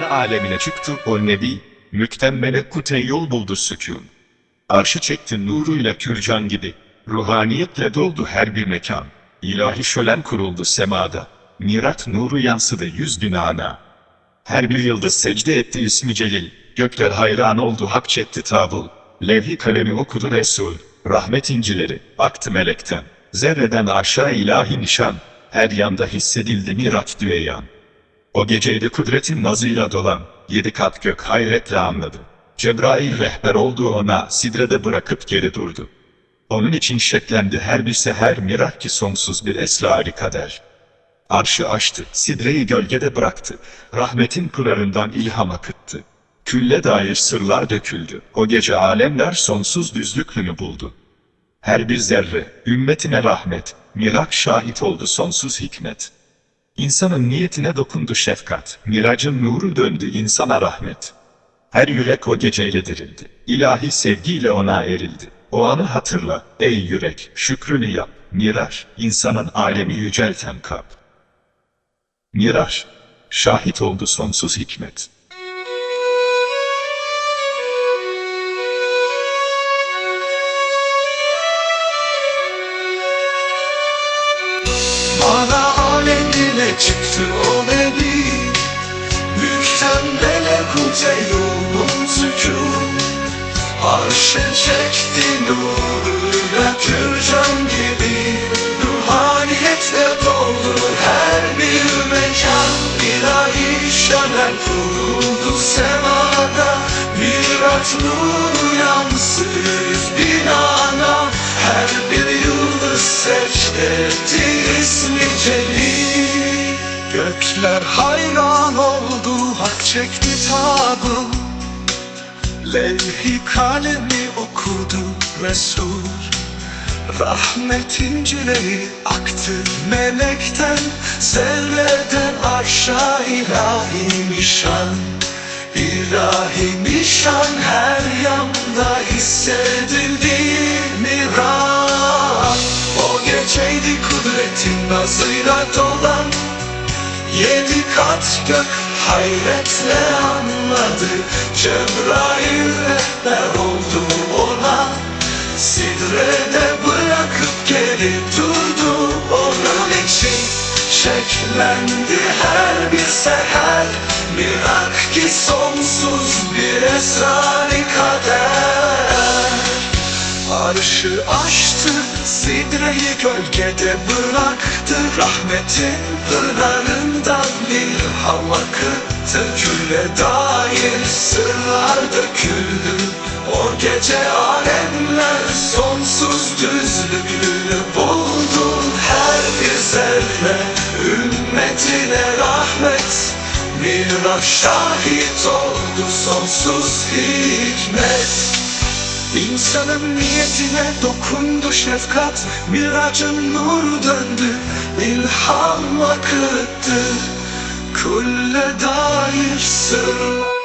Kur'an alemine çıktı o nebi, mülkten melekute yol buldu sükun. Arşı çekti nuruyla kürcan gibi, ruhaniyetle doldu her bir mekan. İlahi şölen kuruldu semada, mirat nuru yansıdı yüz bin ana. Her bir yıldız secde etti ismi celil, gökler hayran oldu hak çekti tabul. Levhi kalemi okudu Resul, rahmet incileri, aktı melekten. Zerreden aşağı ilahi nişan, her yanda hissedildi mirat düeyan. O geceydi kudretin nazıyla dolan, yedi kat gök hayretle anladı. Cebrail rehber oldu ona, sidrede bırakıp geri durdu. Onun için şeklendi her bir seher mirah ki sonsuz bir esrari kader. Arşı açtı, sidreyi gölgede bıraktı, rahmetin pınarından ilham akıttı. Külle dair sırlar döküldü, o gece alemler sonsuz düzlüklünü buldu. Her bir zerre, ümmetine rahmet, mirak şahit oldu sonsuz hikmet. İnsanın niyetine dokundu şefkat, miracın nuru döndü insana rahmet. Her yürek o geceyle dirildi, ilahi sevgiyle ona erildi. O anı hatırla, ey yürek, şükrünü yap, miraç, insanın alemi yücelten kap. Miraç, şahit oldu sonsuz hikmet. Çıktı o nebi Mülkten melekute yolun sükun Arşı çekti nuruyla kürcan gibi. Ruhaniyetle doldu her bir mekan. İlahi şölen kuruldu semada. Mirat nuru yansır yüz binana. Her bir yıldız secde etti Gökler hayran oldu hak çekti tabı Levhi kalemi okudu Resul. Rahmet incileri aktı melekten. Zerreden aşağı ilahi nişan. İlahi nişan her yanda hissedildi Yedi kat gök hayretle anladı. Cebrail rehber oldu ona. Sidrede bırakıp geri durdu Onun için şeklendi her bir seher? Mirak ki sonsuz bir esrari kader. Arşı açtı, sidreyi gölgede bıraktı. Rahmetin pınarından bir hava akıttı Külle dair sırlar döküldü. O gece alemler sonsuz düzlüğünü buldu. Her bir zerre ümmetine rahmet Miraç şahit oldu sonsuz hikmet İnsanın niyetine dokundu şefkat Miracın nuru döndü ilham akıttı Kulle dair sır